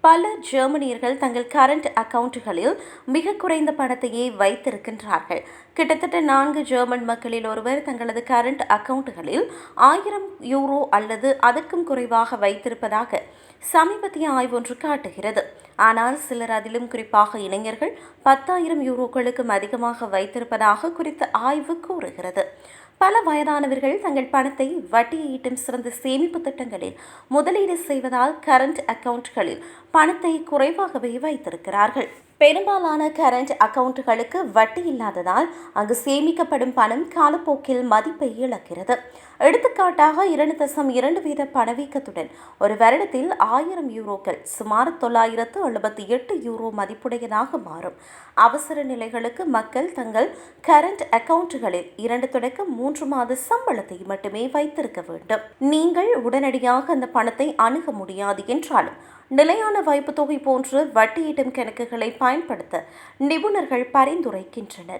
பல ஜெர்மனியர்கள் தங்கள் கரண்ட் அக்கவுண்டுகளில் மிக குறைந்த பணத்தையே வைத்திருக்கின்றார்கள். கிட்டத்தட்ட நான்கு ஜெர்மன் மக்களில் ஒருவர் தங்களது கரண்ட் அக்கவுண்ட்டுகளில் ஆயிரம் யூரோ அல்லது அதற்கும் குறைவாக வைத்திருப்பதாக சமீபத்திய ஆய்வொன்று காட்டுகிறது. ஆனால் சிலர் அதிலும் குறிப்பாக இளைஞர்கள் பத்தாயிரம் யூரோக்களுக்கும் அதிகமாக வைத்திருப்பதாக குறித்த ஆய்வு கூறுகிறது. பல வயதானவர்கள் தங்கள் பணத்தை வட்டியை ஈட்டும் சிறந்த சேமிப்பு திட்டங்களில் முதலீடு செய்வதால் கரண்ட் அக்கவுண்ட்களில் பணத்தை குறைவாகவே வைத்திருக்கிறார்கள். பெரும்பாலான கரண்ட் அக்கவுண்ட்டுகளுக்கு வட்டி இல்லாததால் அங்கு சேமிக்கப்படும் பணம் காலப்போக்கில் மதிப்பை இழக்கிறது. எடுத்துக்காட்டாக இரண்டு தசம் இரண்டு வீத பணவீக்கத்துடன் ஒரு வருடத்தில் ஆயிரம் யூரோக்கள் சுமார் தொள்ளாயிரத்து எழுபத்தி எட்டு யூரோ மதிப்புடையதாக மாறும். அவசர நிலைகளுக்கு மக்கள் தங்கள் கரண்ட் அக்கவுண்ட்டுகளில் இரண்டு தொடக்க மூன்று மாத சம்பளத்தை மட்டுமே வைத்திருக்க வேண்டும். நீங்கள் உடனடியாக அந்த பணத்தை அணுக முடியாது என்றாலும் நிலையான வைப்பு தொகை போன்று வட்டியிடும் கணக்குகளை பயன்படுத்த நிபுணர்கள் பரிந்துரைக்கின்றனர்.